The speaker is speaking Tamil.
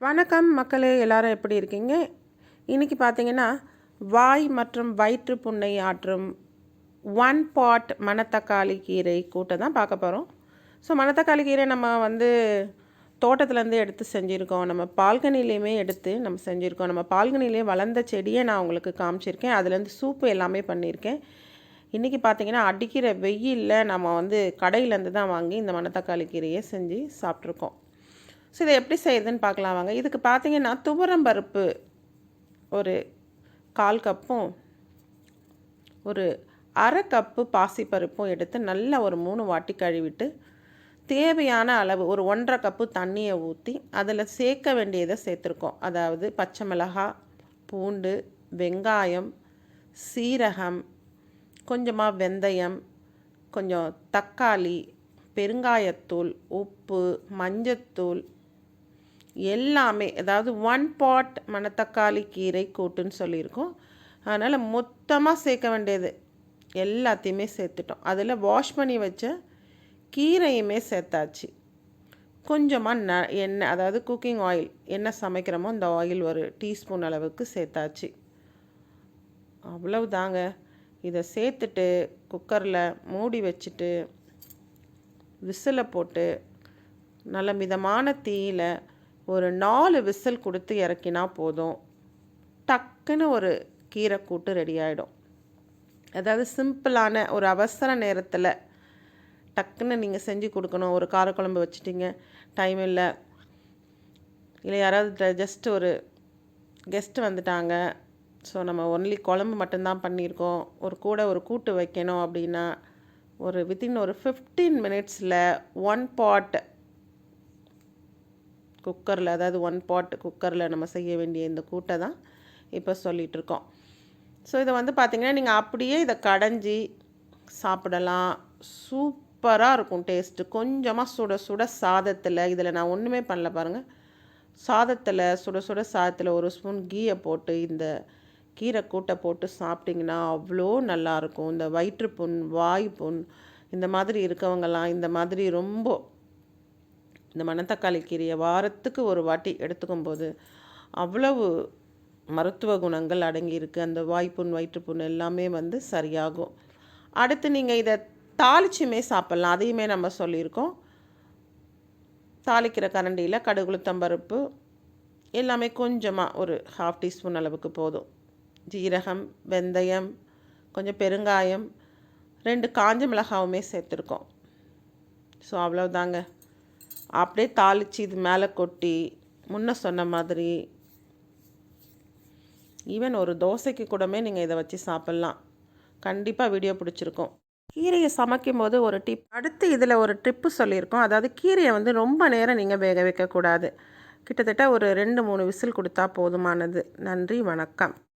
வணக்கம் மக்களே எல்லாரும் எப்படி இருக்கீங்க? இன்றைக்கி பார்த்தீங்கன்னா வாய் மற்றும் வயிற்று புண்ணை ஆற்றும் ஒன் பாட் மணத்தக்காளி கீரை கூட்டை தான் பார்க்க போகிறோம் ஸோ மணத்தக்காளி கீரை நம்ம வந்து தோட்டத்துலேருந்து எடுத்து செஞ்சுருக்கோம். நம்ம பால்கனிலேயுமே எடுத்து நம்ம செஞ்சுருக்கோம். நம்ம பால்கனிலே வளர்ந்த செடியை நான் உங்களுக்கு காமிச்சிருக்கேன். அதுலேருந்து சூப்பு எல்லாமே பண்ணியிருக்கேன். இன்றைக்கி பார்த்தீங்கன்னா அடிக்கிற வெயிலில் நம்ம வந்து கடையிலேருந்து தான் வாங்கி இந்த மணத்தக்காளி கீரையை செஞ்சு சாப்பிட்ருக்கோம். ஸோ இதை எப்படி செய்யுதுன்னு பார்க்கலாம் வாங்க. இதுக்கு பார்த்தீங்கன்னா துவரம் பருப்பு ஒரு கால் கப்பும் ஒரு அரை கப்பு பாசிப்பருப்பும் எடுத்து நல்லா ஒரு மூணு வாட்டி கழுவிட்டு தேவையான அளவு ஒரு ஒன்றரை கப்பு தண்ணியை ஊற்றி அதில் சேர்க்க வேண்டியதை சேர்த்துருக்கோம். அதாவது பச்சை மிளகாய் பூண்டு வெங்காயம் சீரகம் கொஞ்சமாக வெந்தயம் கொஞ்சம் தக்காளி பெருங்காயத்தூள் உப்பு மஞ்சத்தூள் எல்லாமே அதாவது ஒன் பாட் மணத்தக்காளி கீரை கூட்டுன்னு சொல்லியிருக்கோம். அதனால் மொத்தமாக சேர்க்க வேண்டியது எல்லாத்தையுமே சேர்த்துட்டோம். அதில் வாஷ் பண்ணி வச்ச கீரையுமே சேர்த்தாச்சு. கொஞ்சமாக ந எண்ணெய் அதாவது குக்கிங் ஆயில் என்ன சமைக்கிறோமோ அந்த ஆயில் ஒரு டீஸ்பூன் அளவுக்கு சேர்த்தாச்சு. அவ்வளவு தாங்க இதை சேர்த்துட்டு குக்கரில் மூடி வச்சுட்டு விசிலை போட்டு நல்ல மிதமான தீயில் ஒரு நாலு விசில் கொடுத்து இறக்கினா போதும். டக்குன்னு ஒரு கீரை கூட்டு ரெடி ஆகிடும் அதாவது சிம்பிளான ஒரு அவசர நேரத்தில் டக்குன்னு நீங்கள் செஞ்சு கொடுக்கணும். ஒரு காரக்குழம்பு வச்சுட்டிங்க டைம் இல்லை. இல்லை யாராவது ஜஸ்ட் ஒரு கெஸ்ட்டு வந்துட்டாங்க. ஸோ நம்ம ஒன்லி குழம்பு மட்டும்தான் பண்ணியிருக்கோம். ஒரு கூட ஒரு கூட்டு வைக்கணும் அப்படின்னா ஒரு வித்தின் ஒரு ஃபிஃப்டீன் மினிட்ஸில் ஒன் பாட் குக்கரில் அதாவது ஒன் பாட் குக்கரில் நம்ம செய்ய வேண்டிய இந்த கூட்டை தான் இப்போ சொல்லிகிட்ருக்கோம். ஸோ இதை வந்து பார்த்திங்கன்னா நீங்கள் அப்படியே இதை கடைஞ்சி சாப்பிடலாம். சூப்பராக இருக்கும் டேஸ்ட்டு. கொஞ்சமாக சுட சுட சாதத்தில் இதில் நான் ஒன்றுமே பண்ணல பாருங்கள். சாதத்தில் சுட சுட சாதத்தில் ஒரு ஸ்பூன் கீயை போட்டு இந்த கீரை கூட்டை போட்டு சாப்பிட்டிங்கன்னா அவ்வளோ நல்லாயிருக்கும். இந்த வயிற்றுப்புண் வாய்ப்புண் இந்த மாதிரி இருக்கவங்கெல்லாம் இந்த மாதிரி ரொம்ப இந்த மணத்தக்காளி கீரையை வாரத்துக்கு ஒரு வாட்டி எடுத்துக்கும் போது அவ்வளவு மருத்துவ குணங்கள் அடங்கியிருக்கு. அந்த வாய்ப்புண் வயிற்றுப்புண் எல்லாமே வந்து சரியாகும். அடுத்து நீங்கள் இதை தாளிச்சுமே சாப்பிட்லாம். அதையுமே நம்ம சொல்லியிருக்கோம். தாளிக்கிற கரண்டியில் கடுகுளுத்தம்பருப்பு எல்லாமே கொஞ்சமாக ஒரு ஹாஃப் டீஸ்பூன் அளவுக்கு போதும். ஜீரகம் வெந்தயம் கொஞ்சம் பெருங்காயம் ரெண்டு காஞ்ச மிளகாவுமே சேர்த்துருக்கோம். ஸோ அவ்வளோதாங்க அப்படியே தாளித்து இது மேலே கொட்டி முன்ன சொன்ன மாதிரி ஈவன் ஒரு தோசைக்கு கூடமே நீங்கள் இதை வச்சு சாப்பிட்லாம். கண்டிப்பாக வீடியோ பிடிச்சிருக்கும். கீரையை சமைக்கும் போது ஒரு டிப் அடுத்து இதில் ஒரு ட்ரிப்பு சொல்லியிருக்கோம். அதாவது கீரையை வந்து ரொம்ப நேரம் நீங்கள் வேக வைக்கக்கூடாது. கிட்டத்தட்ட ஒரு ரெண்டு மூணு விசில் கொடுத்தா போதுமானது. நன்றி வணக்கம்.